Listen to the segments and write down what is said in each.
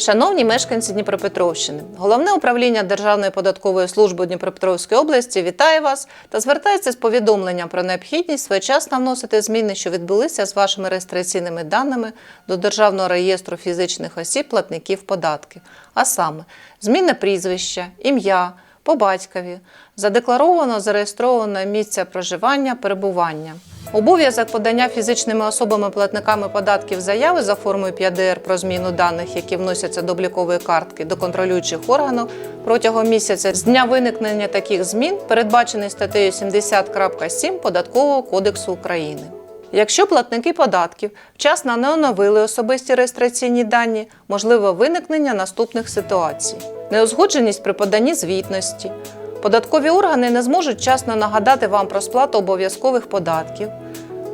Шановні мешканці Дніпропетровщини, головне управління Державної податкової служби Дніпропетровської області вітає вас та звертається з повідомленням про необхідність своєчасно вносити зміни, що відбулися з вашими реєстраційними даними до Державного реєстру фізичних осіб платників податків, а саме зміни прізвища, ім'я, по батькові, задекларовано зареєстровано місця проживання, перебування. Обов'язок подання фізичними особами-платниками податків заяви за формою 5ДР про зміну даних, які вносяться до облікової картки до контролюючих органів протягом місяця з дня виникнення таких змін, передбачений статтею 70.7 Податкового кодексу України. Якщо платники податків вчасно не оновили особисті реєстраційні дані, можливо виникнення наступних ситуацій: неузгодженість при поданні звітності. Податкові органи не зможуть вчасно нагадати вам про сплату обов'язкових податків.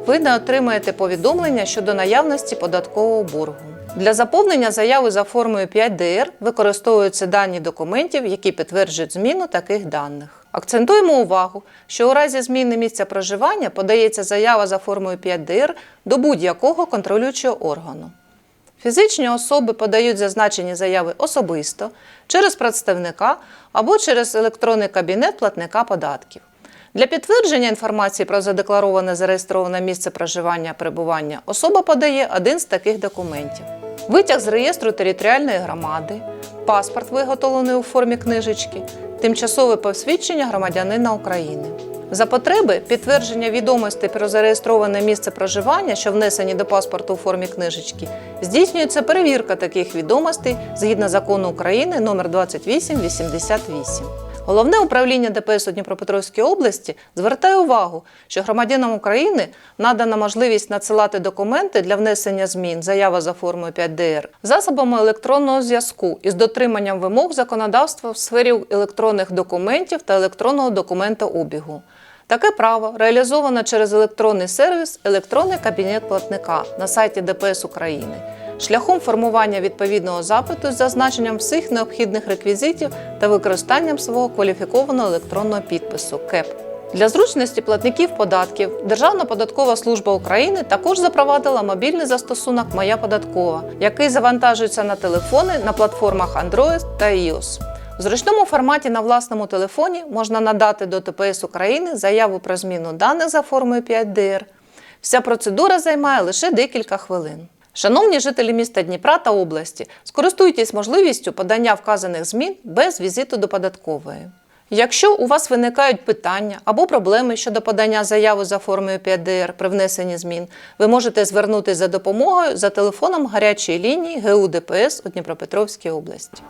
Ви не отримаєте повідомлення щодо наявності податкового боргу. Для заповнення заяви за формою 5ДР використовуються дані документів, які підтверджують зміну таких даних. Акцентуємо увагу, що у разі зміни місця проживання подається заява за формою 5ДР до будь-якого контролюючого органу. Фізичні особи подають зазначені заяви особисто, через представника або через електронний кабінет платника податків. Для підтвердження інформації про задеклароване зареєстроване місце проживання перебування особа подає один з таких документів: витяг з реєстру територіальної громади, паспорт, виготовлений у формі книжечки, тимчасове посвідчення громадянина України. За потреби підтвердження відомостей про зареєстроване місце проживання, що внесені до паспорту у формі книжечки, здійснюється перевірка таких відомостей згідно закону України номер 2888. Головне управління ДПС у Дніпропетровській області звертає увагу, що громадянам України надана можливість надсилати документи для внесення змін, заява за формою 5ДР, засобами електронного зв'язку із дотриманням вимог законодавства в сфері електронних документів та електронного документообігу. Таке право реалізовано через електронний сервіс Електронний кабінет платника на сайті ДПС України шляхом формування відповідного запиту з зазначенням всіх необхідних реквізитів та використанням свого кваліфікованого електронного підпису КЕП. Для зручності платників податків Державна податкова служба України також запровадила мобільний застосунок Моя податкова, який завантажується на телефони на платформах Android та iOS. В зручному форматі на власному телефоні можна надати до ТПС України заяву про зміну даних за формою 5ДР. Вся процедура займає лише декілька хвилин. Шановні жителі міста Дніпра та області, скористуйтесь можливістю подання вказаних змін без візиту до податкової. Якщо у вас виникають питання або проблеми щодо подання заяви за формою 5ДР при внесенні змін, ви можете звернутися за допомогою за телефоном гарячої лінії ГУ ДПС у Дніпропетровській області.